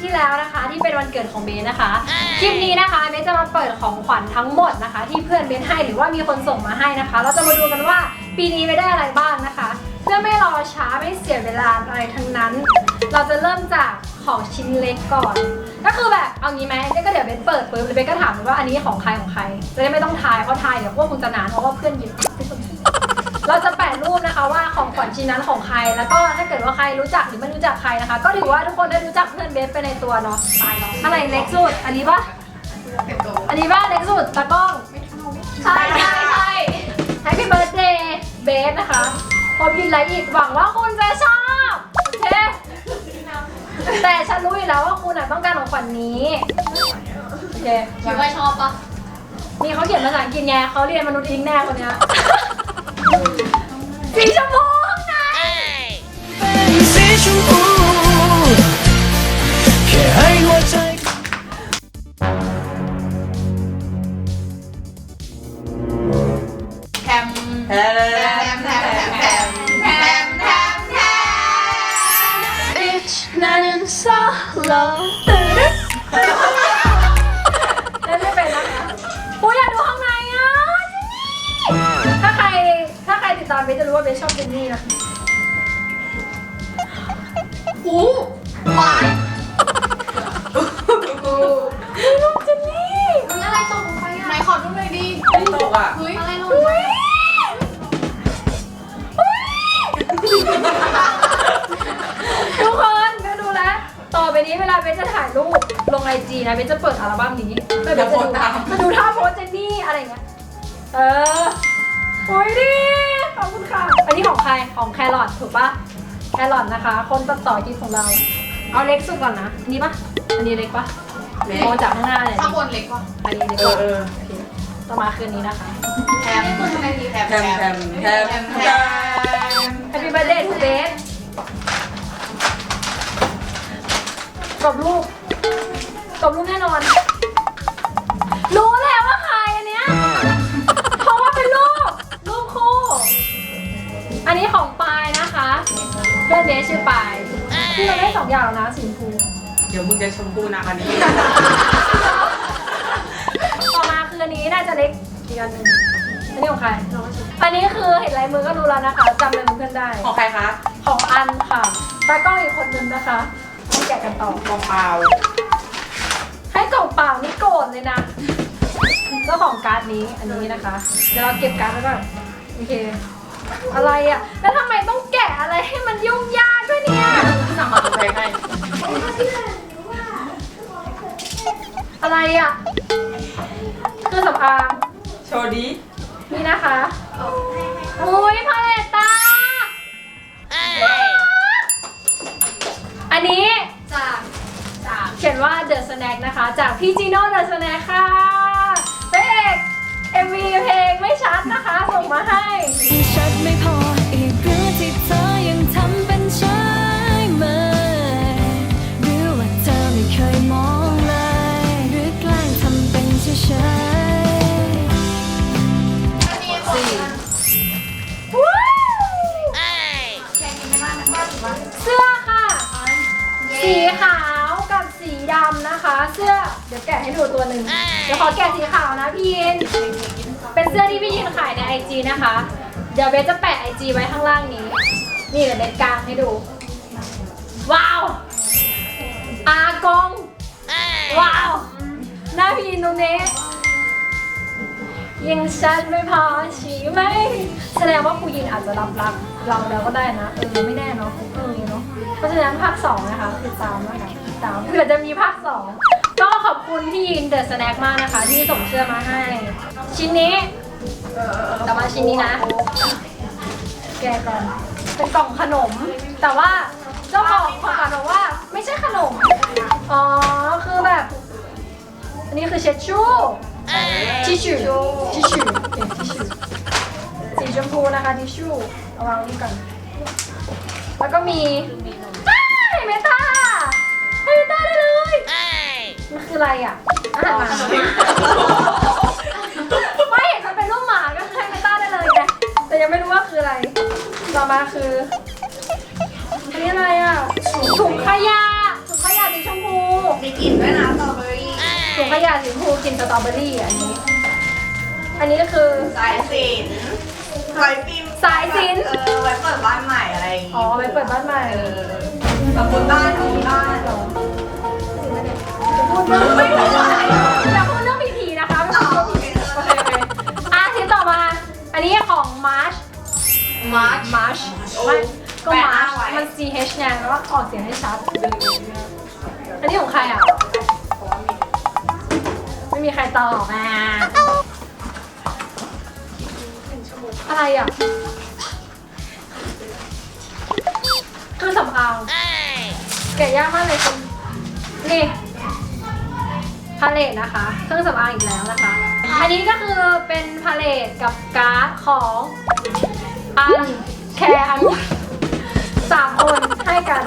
ที่แล้วนะคะ ที่เป็นวันเกิดของเบสนะคะคลิปนี้นะคะเบสจะมาเปิดของขวัญทั้งหมดนะคะ ที่เพื่อนเบสให้หรือว่ามีคนส่งมาให้นะคะ เราจะมาดูกันว่าปีนี้เบสได้อะไรบ้างนะคะเพื่อไม่รอช้าไม่เสียเวลาอะไรทั้งนั้น เราจะเริ่มจากของชิ้นเล็กก่อน ก็คือแบบเอางี้ไหมก็เดี๋ยวเบสเปิดปุ๊บแล้วเบสก็ถามเลยว่าอันนี้ของใครของใครจะได้ไม่ต้องทายเพราะทายเดี๋ยวพวกคุณจะนานเพราะว่าเพื่อนเยอะ ชิ้นนั้นของใคร แล้วก็ถ้าเกิดว่าใครรู้จักหรือไม่รู้จักใครนะคะ ก็ถือว่าทุกคนได้รู้จักเพื่อนเบสไปในตัวเนาะอะไรเล็กสุด อันนี้ปะอันนี้ปะเล็กสุดตากล้องใช่ใช่ใช่ Happy Birthday เบสนะคะพอพินไลท์อีกหวังว่าคุณจะชอบโอเคแต่ฉันรู้อยู่แล้วว่าคุณอะต้องการของขวัญนี้โอเคคิดว่าชอบปะนี่เขาเขียนภาษาอังกฤษไงเขาเรียนมนุษย์อิงแน่คนเนี้ยสีชมพูข้างในเป็น สี รูปลงไอจีนะเบสจะเปิดอัลบั้มนี้เพื่อเบสจะดูจะดูท่าโพสเจนนี่อะไรเงี้ย เออโอ้ยดิขอบคุณค่ะ อันนี้ของใคร ของแครอทถูกปะแครอทนะคะ คนตัดต่อคลิปของเรา เอาเล็กสุดก่อนนะ อันนี้ปะอันนี้เล็กปะเล็กมองจากข้างหน้าเลยข้างบนเล็กกว่าอันนี้เล็กเอกอว่าเออต่อมาคืนนี้นะคะแถมนี่คือทำไมดีแถมแถมแถมแถมแถม Happy birthday to Beth กรอบรูป กรอบรูปแน่นอน รู้แล้วว่าใครอันเนี้ย เพราะว่าเป็นรูปรูปคู่ อันนี้ของปายนะคะเพื่อนเบสชื่อปายที่เราได้สองอย่างแล้วนะสีชมพูเดี๋ยวมึงจะชมพูนะอันนี้ ต่อมาคืออันนี้น่าจะเล็กอีกอันหนึ่งอันนี้ของใครอันนี้คือเห็นลายมือก็รู้แล้วนะคะจำลายมือเพื่อนได้ ของใครคะของอันค่ะตากล้องอีกคนนึงนะคะต้องแกะกันต่อกองเปล่า ให้กล่องเปล่านี่โกรธเลยนะ เจ้าของการ์ดนี้อันนี้นะคะ เดี๋ยวเราเก็บการ์ดไว้ก่อนโอเค อะไรอะ แล้วทำไมต้องแกะอะไรให้มันยุ่งยากด้วยเนี่ย สั่งมาตัวแพงให้อะไรอะเครื่องสำอางโชว์ดีนี่นะคะอุ้ยพาเลตตา อันนี้จากจาก เขียนว่า The Snack นะคะ จากพี่จีโน่ The Snack ค่ะพระเอก MV เพลงไม่ชัดนะคะ ส่งมาให้ชัดไม่พอำนะคะ เสื้อเดี๋ยวแกะให้ดูตัวหนึ่งเดี๋ยวขอแกะสีขาวนะพี่ยิน เป็นเสื้อที่พี่ยินขายในไอจีนะคะ เดี๋ยวเบสจะแปะไอจีไว้ข้างล่างนี้ นี่เดี๋ยวเบสกางให้ดู ว้าว อากง ว้าว หน้าพี่ยินตรงนี้ยังชัดไม่พอใช่ไหมแสดงว่าครูยินอาจจะรับรักเราแล้วก็ได้นะ เออ ไม่แน่เนาะเออเนาะเพราะฉะนั้นภาคสองนะคะติดตามนะคะ ติดตามเผื่อจะมีภาคสองก็ขอบคุณพี่ยินเดอะสแน็คมากนะคะ ที่ส่งเสื้อมาให้ ชิ้นนี้แต่ว่าชิ้นนี้นะ แกะก่อน เป็นกล่องขนม แต่ว่าเจ้าของของขวัญบอกว่า ไม่ใช่ขนม อ๋อ คือแบบ อันนี้คือเช็ดชู่ทิชชู่ทิชชู่เก็บทิชชู่สีชมพูนะคะทิชชู่เอาวางนี่ก่อนแล้วก็มีืออะไรอะอาหารหมาไม่เห็นมันเป็นรูปหมาก็ให้ไปต้าได้เลยไงแต่ยังไม่รู้ว่าคืออะไร ต่อมาคืออันนี้อะไรอะถุงขยะถุงขยะสีชมพูมีกลิ่นด้วยนะสตรอเบอรี่ถุงขยะสีชมพูกลิ่นสตรอเบอรี่อันนี้ อันนี้ก็คือสายสินสายฟิล์มสายสินเออไว้เปิดบ้านใหม่อะไรอ๋อไว้เปิดบ้านใหม่ มาร์ชมาร์ชโอ้มันก็แปะหมาน้าร์ชไว้มัน C H ไงแล้วก็ออกเสียงให้ชัด อันนี้ของใครอะ ไม่มีใครตอบมาอะไรอะเครื่องสำอางแกะยากมากเลยคุณนี่พาเลตนะคะ เครื่องสำอางอีกแล้วนะคะ อันนี้ก็คือเป็นพาเลตกับการ์ดของ อัน แคร์อันสามคนให้กัน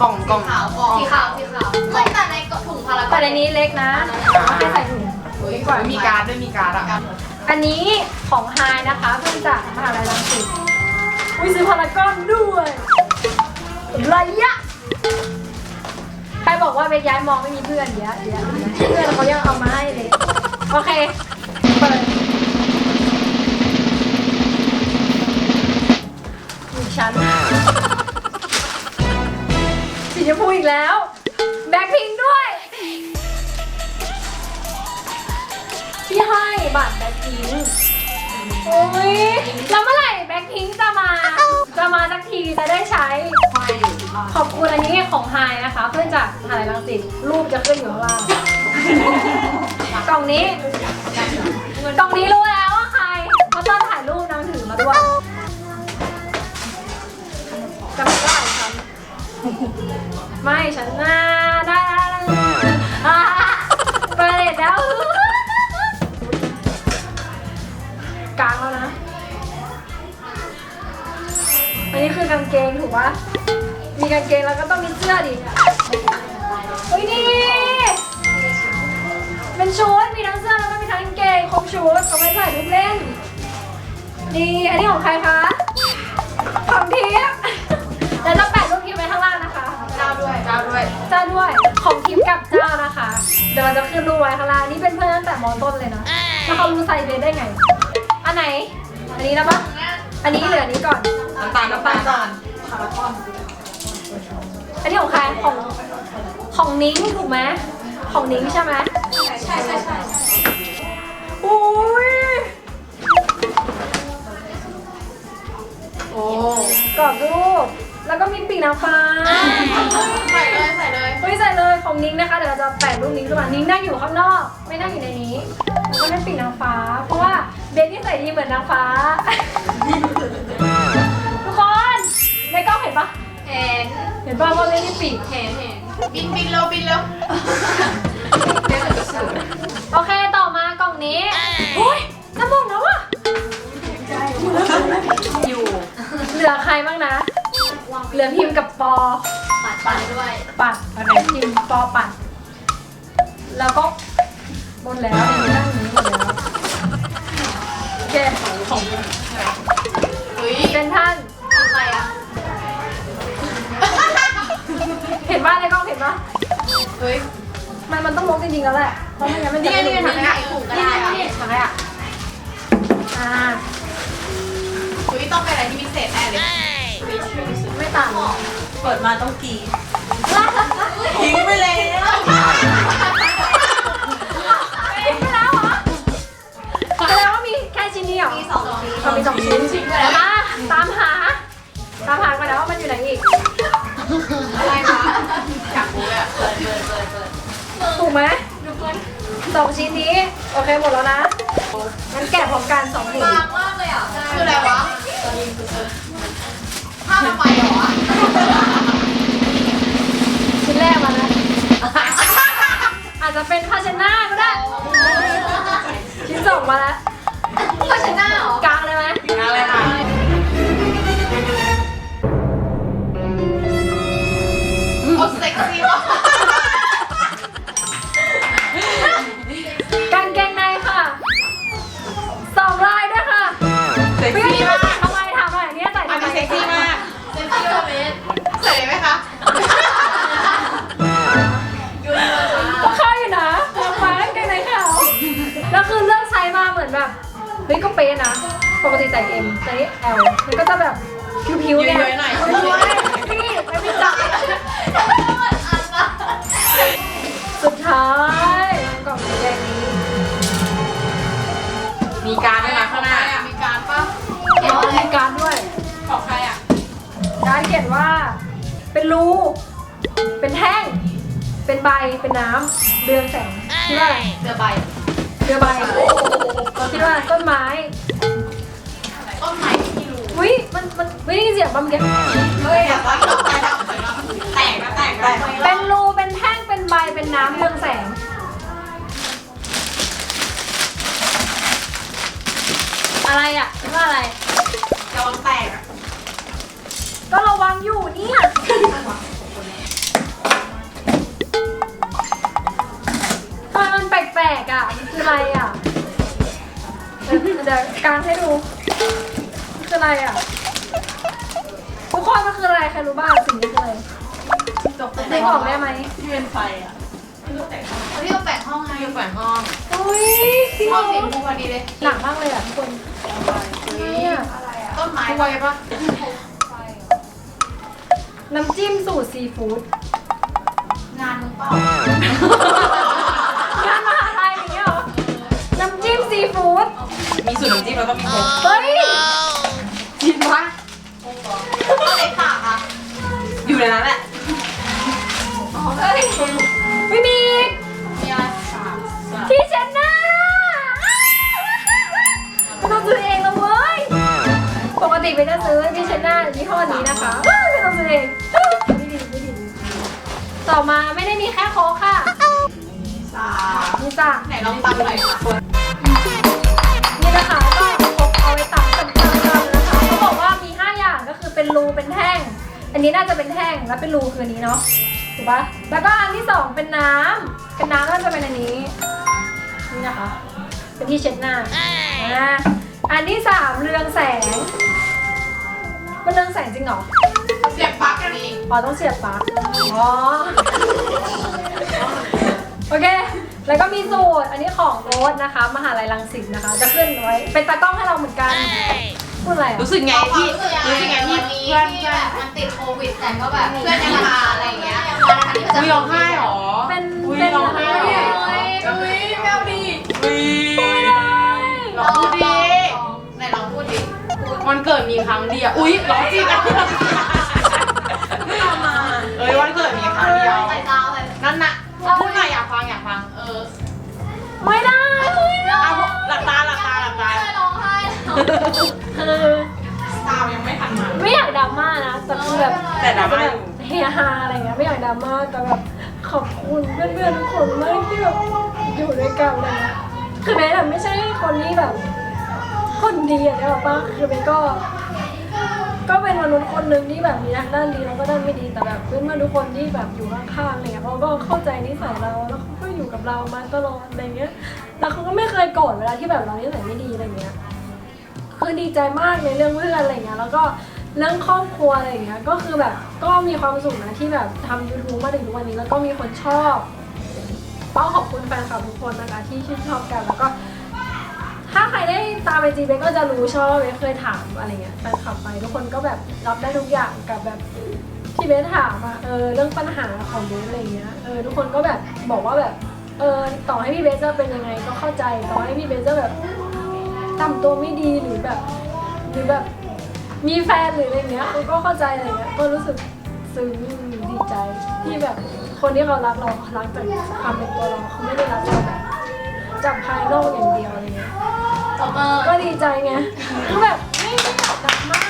กล่องกล่องขาวบอกสีขาวสีขาวไม่แต่ในถุงพารากแต่ในนี้เล็กนะเอาให้ใส่ถุงดีกว่ามีการ์ดด้วยมีการ์ดอะอันนี้ของไฮนะคะเพิ่งจากมหาลัยรังสิตอุ้ยซื้อพารากอนด้วยไรยะ ใครบอกว่าไปย้ายมองไม่มีเพื่อนเดี๋ยวเดี๋ยวเพื่อนเขายังเอามาให้เลย โอเค อยู่ชั้นสีชมพูอีกแล้ว แบ็คพิงด้วยที่ให้บัตรแบ็คพิงค์โอ้ยแล้วเมื่อไหร่แบ็คพิงค์จะมา จะมาสักทีจะได้ใช้ ขอบคุณอันนี้ของไฮนะคะ เพื่อนจากมหาลัยรังสิตรูปจะขึ้นอยู่ข้างล่างกล่องนี้กล่องนี้รู้แล้ว ไม่ฉันน่าได้ไปเลยแล้วกลางแล้วนะ อันนี้คือกางเกงถูกปะมีกางเกงแล้วก็ต้องมีเสื้อดิ เฮ้ยนี่ เป็นชุด มีทั้งเสื้อแล้วก็มีทั้งกางเกงครบชุดเอาไว้ใส่ทุกเล่นนี่อันนี้ของใครคะ ของทิพย์ จ้าด้วยเจ้าด้วยเจ้าด้วย ของทิพย์กับเจ้านะคะ เดี๋ยวเราจะขึ้นรูปไว้ข้างล่างนี่เป็นเพื่อนตั้งแต่มอต้นเลยนะ แล้วเขารู้ไซส์เบสได้ไง อันไหน อันนี้นะปะอันนี้เหลืออันนี้ก่อน น้ำตาลน้ำตาลก่อนอันนี้ของใคร ของ ของนิ้งถูกไหมของนิ้งใช่ไหมใช่ใช่ใช่อุ้ยโอ้กรอบรูป แล้วก็มีปีกนางฟ้าใส่เลยใส่เลยเฮ้ยใส่เลยของนิ้งนะคะเดี๋ยวเราจะแปะรูปนิ้งขึ้นมานิ้งนั่งอยู่ข้างนอก ไม่นั่งอยู่ในนี้แล้วก็เป็นปีกนางฟ้า เพราะว่าเบนนี่ใส่ดีเหมือนนางฟ้า ทุกคนในกล้องเห็นปะเห็นเห็นปะว่าเบนนี่ปีกเห็นเห็นบินบินเร็วบินเร็วเดี๋ยวจะสื่อโอเคต่อมากล่องนี้อุ้ยจะบอกนะว่าอยู่เหลือใครบ้างนะ เหลือพิมพ์กับปอปัดปัดด้วย ปัดอันไหนพิมพ์ปอปัดแล้วก็หมดแล้วในนี้นั่งอย่างนี้หมดแล้วโอเคเฮ้ยเป็นท่านของใครอะ เห็นป่ะในกล้องเห็นป่ะเฮ้ย มันมันต้องลบจริงๆแล้วแหละ เพราะไม่งั้นมันจะนี่ไงนี่ไงไม่ถังขยะถุงก็ได้อะ นี่ถังขยะอ่า เฮ้ยต้องเป็นอะไรที่พิเศษแน่เลย ไม่ต่างเปิดมาต้องกีทิ้งไปแล้วไปแล้วเหรอแสดงว่ามีแค่ชิ้นนี้เหรอมีสองชิ้นมีสองชิ้นแล้วมาตามหา ตามหากันแล้วว่ามันอยู่ไหนอีก อะไรคะอยากรู้อะเปิดเปิดเปิดเปิดถูกไหมสองชิ้นนี้ โอเคหมดแล้วนะ งั้นแกะพร้อมกันสองถุงบางมากเลยอะ คืออะไรวะ ผ้าทำไมยเหรอวะชิ้นแรกมาแล้วอาจจะเป็นภาชนะก็ได้ ชิ้นสองมาแล้วผ้าเช็ดหน้าเหรอกลางเลยไหมงานเลยค่ะโอ้เซ็กซี่ว่ะก ป๊ะนะ ปกติใส่ M ใส่ L มันก็จะแบบผิวๆไงเยอะๆหน่อย นี่ไม่มีจ่ายสุดท้ายกล่องสีแดงนี้ มีการด้วยนะข้างหน้ามีการปะเขียนว่ามีการดด้วย ของใครอะการดเขียนว่า เป็นรู เป็นแท่ง เป็นใบ เป็นน้ำเรืองแสงคิดว่าอะไร เรือใบ เรือใบคิดว่าต้นไม้ต้นไม้ที่รู้อุ้ยมันมันไม่ได้ยินเสียงบ้างเมื่อกี้เฮ้ยแบบว่าแตกนะแตกนะเป็นรูเป็นแท่งเป็นใบเป็นน้ำเรืองแสงอะไรอะคิดว่าอะไร ระวังแตกอะก็ระวังอยู่เนี่ย อะมันคืออะไรอะเดี๋ยวเดี๋ยวกางให้ดูมันคืออะไรอะทุกคนมันคืออะไรใครรู้บ้างสิ่งนี้คืออะไรจบนึกออกได้ไหมที่เป็นไฟอะที่เราแปะห้องไงที่แฝงห้องอุ้ยจริงเหห้รอองสีชมพูพอดีเลยหนักมากเลยอะทุกคนเนี่ยต้นไม้ไฟปะน้ำจิ้มสูตรซีฟู้ดงานมึงเปล่า มีสูตรน้ำจิ้มแล้วก็มีโค้กเฮ้ยจริงปะต้นไม้ปากอะอยู่ในนั้นแหละเฮ้ยไม่มีอีกมีอะไรที่เช็ดหน้าไม่ต้องซื้อเองแล้วเว้ยปกติเป็นจะซื้อที่เช็ดหน้ายี่ห้อนี้นะคะไม่ต้องซื้อเองไม่ดีไม่ดีต่อมาไม่ได้มีแค่โค้กค่ะสานี่จ้ะไหนลองตำหน่อยค่ะ รูเป็นแท่ง อันนี้น่าจะเป็นแท่งแล้วเป็นรูคืออันนี้เนาะถูกปะแล้วก็อันที่สองเป็นน้ำเป็นน้ำน่าจะเป็นอันนี้นี่นะคะเป็นที่เช็ดหน้าอ่าอันที่สามเรืองแสง มันเรืองแสงจริงเหรอเสียบปลั๊กกันนี้อ๋อต้องเสียบปลั๊กอ๋อโอเค แล้วก็มีสูตร อันนี้ของโรสนะคะ มหาลัยรังสิตนะคะ จะขึ้นไว้ เป็นตากล้องให้เราเหมือนกัน พูดอะไรอะรู้สึกไงที่รู้สึกไงที่เพื่อนที่เพื่อแบนบมันติดโควิดแต่ก็แบบเพื่อนยังมาอะไรอย่างเงี้ยยังมานะคะที่อุ้ยร้องไห้เหรอ เป็นอุ้ยเป็นร้องไห้เหรอ อุ้ยแมวดีอุ้ยลองพูดดิไหนลองพูดดิพูดวันเกิดมีครั้งเดียวอุ้ยร้องจริงอะเอ้ยวันเกิดมีครั้งเดียวใส่ตาใส่นั่นน่ะพูดหน่อยอยากฟังอยากฟังเออไม่ได้ไม่ได้อะหลับตาหลับตาหลับตาไม่ร้องไห้ แต่คือแบบแต่ดราม่าอยู่ เฮฮาอะไรเงี้ยไม่อยากดราม่าแต่แบบขอบคุณเพื่อนๆทุกคนมากที่แบบอยู่ด้วยกันอะไรเลยคือเบสอะไม่ใช่คนที่แบบ คนดีอะเนี่ยหรอกปะคือเบสก็ ก็เป็นมนุษย์คนหนึ่งที่แบบมีทั้งด้านดีแล้วก็ด้านไม่ดีแต่แบบเพื่อนๆทุกคนที่แบบอยู่ข้างๆอะไรเงี้ยเขาก็เข้าใจนิสัยเราแล้วเขาก็อยู่กับเรามาตลอดอะไรเงี้ยแล้วเขาก็ไม่เคยโกรธเวลาที่แบบเรานิสัยไม่ดีอะไรเงี้ยคือดีใจมากในเรื่องเพื่อนอะไรเงี้ยแล้วก็ เรื่องครอบครัวอะไรอย่างเงี้ยก็คือแบบก็มีความสุขนะที่แบบทำ YouTube มาถึงทุกวันนี้แล้วก็มีคนชอบต้องขอบคุณแฟนคลับทุกคนนะคะที่ชื่นชอบกันแล้วก็ถ้าใครได้ตามไอจีเบก็จะรู้ชอบเบเคยถามอะไรเงี้ยแฟนคลับไปทุกคนก็แบบรับได้ทุกอย่างกับแบบที่เบสถามอะเออเรื่องปัญหาของเบสอะไรเงี้ยเออทุกคนก็แบบบอกว่าแบบเออต่อให้พี่เบสจะเป็นยังไงก็เข้าใจต่อให้พี่เบสจะแบบทำตัวไม่ดีหรือแบบ หรือแบบ มีแฟนหรืออะไรเงี้ยเขาก็เข้าใจอะไรเงี้ยก็รู้สึกซึ้งดีใจที่แบบคนที่เขารักเราเขารักจากความเป็นตัวเราเขาไม่ได้รักเราแบบจากภายนอกอย่างเดียวอะไรเงี้ยตบมือก็ดีใจไงคือแบบไม่ไม่อยากดราม่า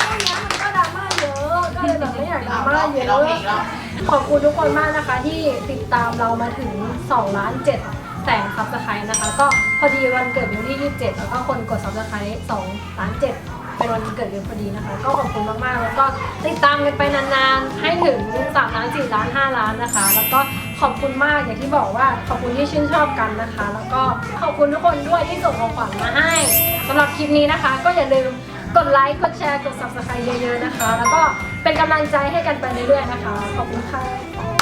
ช่วงเนี้ยมันก็ดราม่าเยอะก็เลยแบบไม่อยากดราม่าเยร้องอะเพลงแล้วขอบคุณทุกคนมากนะคะที่ติดตามเรามาถึง2ล้าน7 แสนซับสไครต์นะคะ ก็พอดีวันเกิดวันที่ 27 แล้วก็คนกดซับสไครต์2ล้าน7เป็นวันเกิดเดือนพอดีนะคะ ก็ขอบคุณมากๆ แล้วก็ติดตามกันไปนานๆ ให้ถึง3ล้าน4ล้าน5ล้านนะคะ แล้วก็ขอบคุณมากอย่างที่บอกว่าขอบคุณที่ชื่นชอบกันนะคะ แล้วก็ขอบคุณทุกคนด้วยที่ส่งของขวัญมาให้สำหรับคลิปนี้นะคะ ก็อย่าลืมกดไลค์ กดแชร์ กด subscribe เยอะๆนะคะ แล้วก็เป็นกำลังใจให้กันไปเรื่อยๆนะคะ ขอบคุณค่ะ